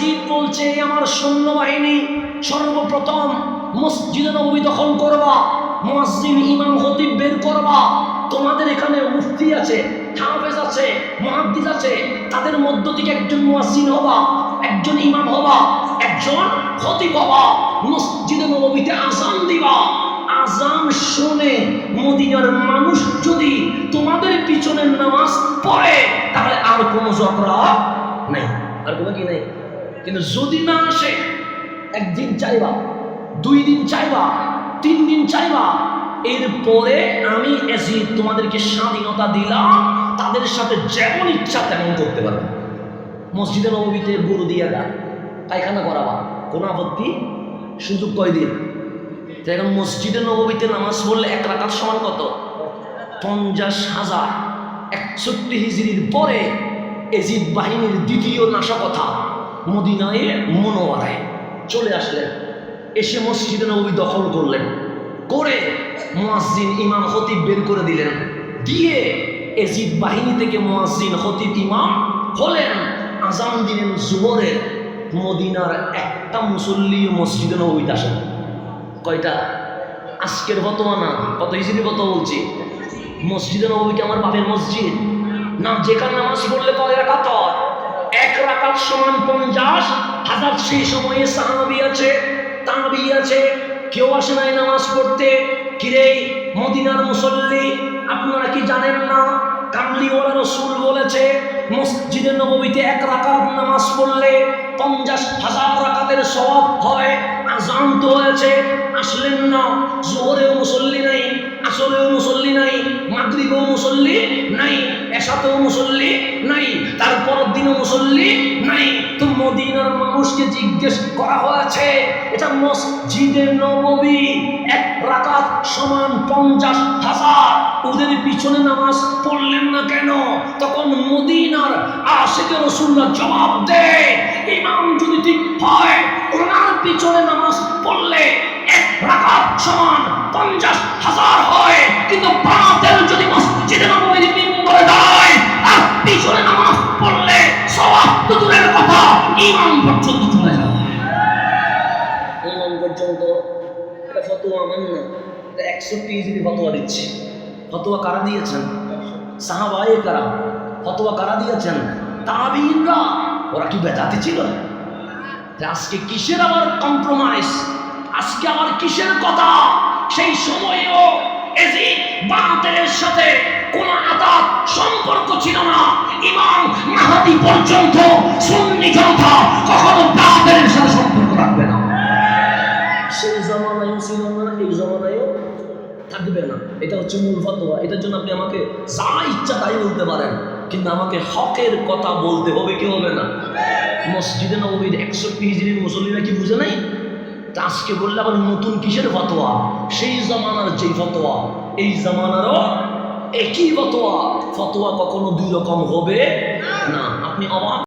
এজিদ বলছে, আমার সৈন্যবাহিনী সর্বপ্রথম মসজিদে নবী দখল করবা, মুয়াজ্জিন ইমাম খতিব বের করবা। তোমাদের এখানে মুফতি আছে, হাফেজ আছে, মুহাদ্দিস আছে, তাদের মধ্য থেকে একজন মুয়াজ্জিন হবা, একজন ইমাম হবা, একজন খতিব হবা। মসজিদে নবীতে আজান দিবা। আজান শুনে মদিনার মানুষ যদি তোমাদের পিছনে নামাজ পড়ে, তাহলে আর কোনো ঝগড়া নেই, আর কোনো কি নেই? কিন্তু যদি না আসে, একদিন চাইবা, দুই দিন চাইবা, তিন দিন চাইবা, এরপরে আমি এসি তোমাদেরকে স্বাধীনতা দিলাম, তাদের সাথে যেমন ইচ্ছা তেমন করতে পারবে। মসজিদে নবীতে গরু দিয়ে গা, পায়খানা করাবা, কোনো আপত্তি? সুযোগ কয়দিন তো এখন মসজিদে নবীতে নামাজ পড়লে এক রাকাত সমান কত? পঞ্চাশ হাজার। একষট্টি হিজড়ির পরে এজিদ বাহিনীর দ্বিতীয় নাশকতা মদিনায় মনোয়ারায় চলে আসলেন। এসে মসজিদে নবী দখল করলেন। করে মুয়াজ্জিন ইমাম খতিব বের করে দিলেন। দিয়ে এজিদ বাহিনী থেকে মুয়াজ্জিন খতিব ইমাম হলেন। আজান দিলেন জুহরের মদিনার একটা মুসল্লি মসজিদে নবীতে আসেন। কয়টা? আজকের ফতোয়া না কত হিসেবে কত বলছি? মসজিদে নবীকে আমার বাপের মসজিদ? না, যেখানে নামাজ পড়লে পরে। এক রাকাত সমান পঞ্চাশ, হাজার সেই সময়ে সাহাবি আছে, তাবি আছে, কেউ আসে নাই নামাজ পড়তে। কিরে, মদিনার মুসল্লি, আপনারা কি জানেন না? কামলিওয়ালা রসুল বলেছে, মসজিদে নবীতে এক রাকাত নামাজ পড়লে পঞ্চাশ হাজার রাকাতের সব হয়। আজান তো হয়েছে, আসলেন না। জোহরেও মুসল্লি নাই, আসরেও মুসল্লি নাই, মাগরিবেও মুসল্লি নাই এসাতেও মুসল্লি নাই। মুসল্লি নাই। তো মদিনার মানুষকে জিজ্ঞেস করা হয়েছে, এটা মসজিদে নববী এক রাকাত সমান পঞ্চাশ হাজার। ওদের পিছনে নামাজ পড়লেন না কেন? তখন মদিনার আশেকে রসুল্লাহ জবাব দেয়, ইমাম যদি ঠিক হয়, ওনার পিছনে নামাজ পড়লে এক রাকাত সমান পঞ্চাশ হাজার হয়। কিন্তু বাতেল ফতোয়া এটা একষট্টি ইজিবি ফতোয়া দিচ্ছে। ফতোয়া কারা দিয়েছেন? সাহাবায়ে কারা ফতোয়া কারা দিয়েছেন? তাবিনরা। ওরা কি বেদাতি ছিল? আজকে কিসের আবার কম্প্রোমাইজ আজকে আবার কিসের কথা? সেই সময়েও এজি বাতেলের সাথে কোনো আদাত সম্পর্ক ছিল না। ইমাম মাহাদি পর্যন্ত সুন্নি জনতা কখনো সাথে সম্পর্ক রাখবে না। সেই জমানায়ও ছিল না এই জমানায়ও থাকবে না। এটা হচ্ছে মূল ফতোয়া। এটার জন্য আপনি আমাকে যা ইচ্ছা তাই বলতে পারেন। কিন্তু আমাকে হকের কথা বলতে হবে কি হবে না? মসজিদে নবীর একষট্টি হিজড়ির মুসল্লিরা কি বুঝে নাই? তা আজকে বললে আবার নতুন কিসের ফতোয়া? সেই জমানার যেই ফতোয়া। এই জমানারও একই ফতোয়া। ফতোয়া কখনো দুই রকম হবে না। আপনি অবাক